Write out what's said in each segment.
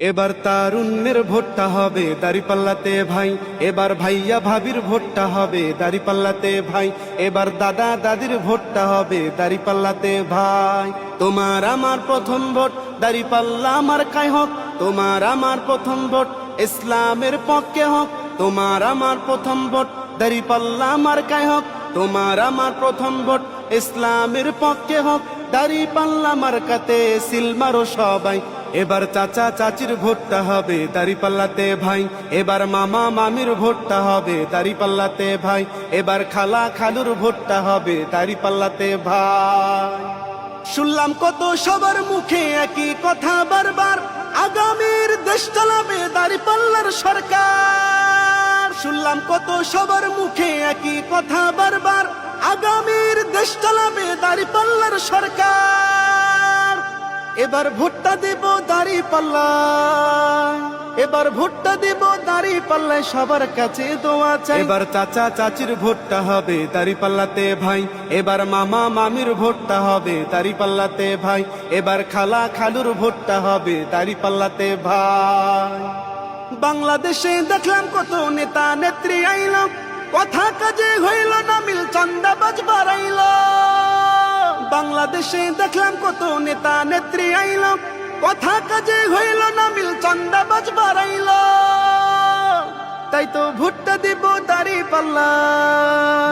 এবার তারুণ্যের ভোটটা হবে দাড়িপাল্লাতে ভাই, এবার ভাইয়া ভাবির ভোটটা হবে দাড়িপাল্লাতে ভাই, এবার দাদা দাদির ভোটটা হবে দাড়িপাল্লাতে ভাই। তোমার আমার প্রথম ভোট, দাড়িপাল্লা আমার কায় হোক, তোমার আমার প্রথম ভোট, ইসলামের পক্ষে হোক, তোমার আমার প্রথম ভোট, দাড়িপাল্লা আমার কায় হোক, তোমার আমার প্রথম ভোট, ইসলামের পক্ষে হোক দাড়ি পাল্লা মার্কাতে সিলমারো সবাই। এবার চাচা চাচির ভোটটা হবে দাড়ি পাল্লাতে ভাই। এবার মামা মামির ভোটটা হবে দাড়ি পাল্লাতে ভাই। এবার খালা খালুর ভোটটা হবে দাড়ি পাল্লাতে ভাই। শুনলাম কত সবার মুখে একই কথা বারবার। আগামীর দেশ চালাবে দাড়ি পাল্লার সরকার। শুনলাম কত সবার মুখে একই কথা বারবার। আগামীর দেশ চালাবে দাড়ি পাল্লার সরকার। এবার ভোটটা দেব দাড়ি পাল্লা এবার ভোটটা দেব দাড়ি পাল্লায় সবার কাছে দোয়া চাই। এবার চাচা চাচির ভোটটা হবে দাড়ি পাল্লাতে ভাই। এবার মামা মামির ভোটটা হবে দাড়ি পাল্লাতে ভাই। এবার খালা খালুর ভোটটা হবে দাড়ি পাল্লাতে ভাই। বাংলাদেশে দেখলাম কত নেতা নেত্রী আইল কথা কাজে হইল না মিল চান্দাবাজ বাড়াইল বাংলাদেশে দেখলাম কত নেতা নেত্রী আইল কথা কাজে হইল না, মিল চান্দাবাজ বাড়াইল। তাই তো ভুট্টা দিব দাড়ি পাল্লা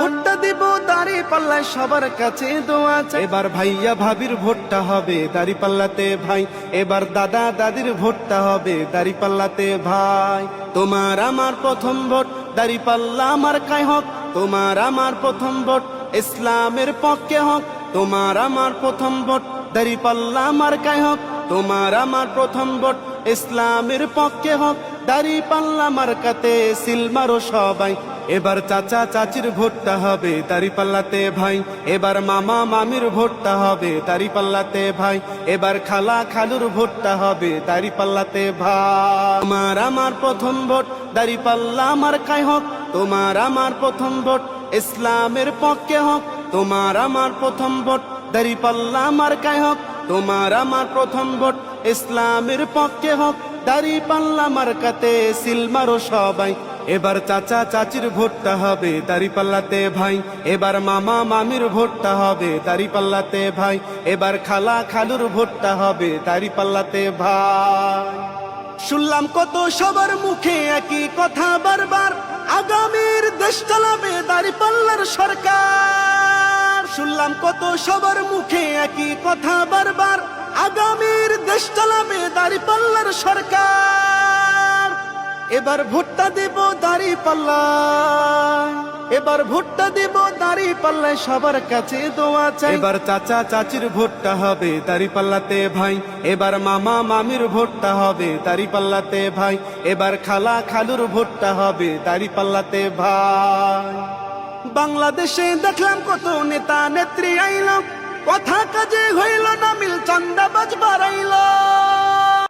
ভুট্টা দিব দাড়ি পাল্লায়, সবার কাছে দোয়া চাই। এবার ভাইয়া ভাবির ভোটটা হবে দাড়ি পাল্লাতে ভাই। এবার দাদা দাদির ভোটটা হবে দাড়ি পাল্লাতে ভাই। তোমার আমার প্রথম ভোট দাড়ি পাল্লা আমার কায় হোক। তোমার আমার প্রথম ভোট, ইসলামের পক্ষে হোক। তোমার আমার প্রথম ভোট, দাড়ি পাল্লা আমার কায় হোক। তোমার আমার প্রথম ভোট, ইসলামের পক্ষে হোক। দাড়ি পাল্লা মার্কাতে সিলমারো সবাই। এবার চাচা চাচির ভোটটা হবে দাড়ি পাল্লাতে ভাই। এবার মামা মামির ভোটটা হবে দাড়ি পাল্লাতে ভাই। এবার খালা খালুর ভোটটা হবে দাড়ি পাল্লাতে ভাই। তোমার আমার প্রথম ভোট, দাড়ি পাল্লা আমার কায় হোক। তোমার আমার প্রথম ভোট, ইসলামের পক্ষে হোক। তোমার আমার প্রথম ভোট দাড়ি পাল্লা আমার কায় হোক। তোমার আমার প্রথম ভোট, ইসলামের পক্ষে হোক। দাড়ি পাল্লা মার্কাতে সিলমারো সবাই। এবার চাচা চাচির ভোটটা হবে দাড়ি পাল্লাতে ভাই। এবার মামা মামির ভোটটা হবে দাড়ি পাল্লাতে ভাই। এবার খালা খালুর ভোটটা হবে দাড়ি পাল্লাতে ভাই। শুনলাম কত সবার মুখে একই কথা বারবার। আগামীর দেশ চালাবে দাড়ি পাল্লার সরকার। শুনলাম কত সবার মুখে একই কথা বারবার। আগামীর দেশ চালাবে দাড়ি পাল্লার সরকার। এবার ভোটটা দেব দাড়ি পাল্লা এবার ভোটটা দেব দাড়ি পাল্লায় সবার কাছে দোয়া চাই। এবার চাচা চাচির ভোটটা হবে দাড়ি পাল্লাতে ভাই। এবার মামা মামির ভোটটা হবে দাড়ি পাল্লাতে ভাই। এবার খালা খালুর ভোটটা হবে দাড়ি পাল্লাতে ভাই। বাংলাদেশে দেখলাম কত নেতা নেত্রী আইল। কথা কাজে হইল না মিল চান্দাবাজ বাড়াইল।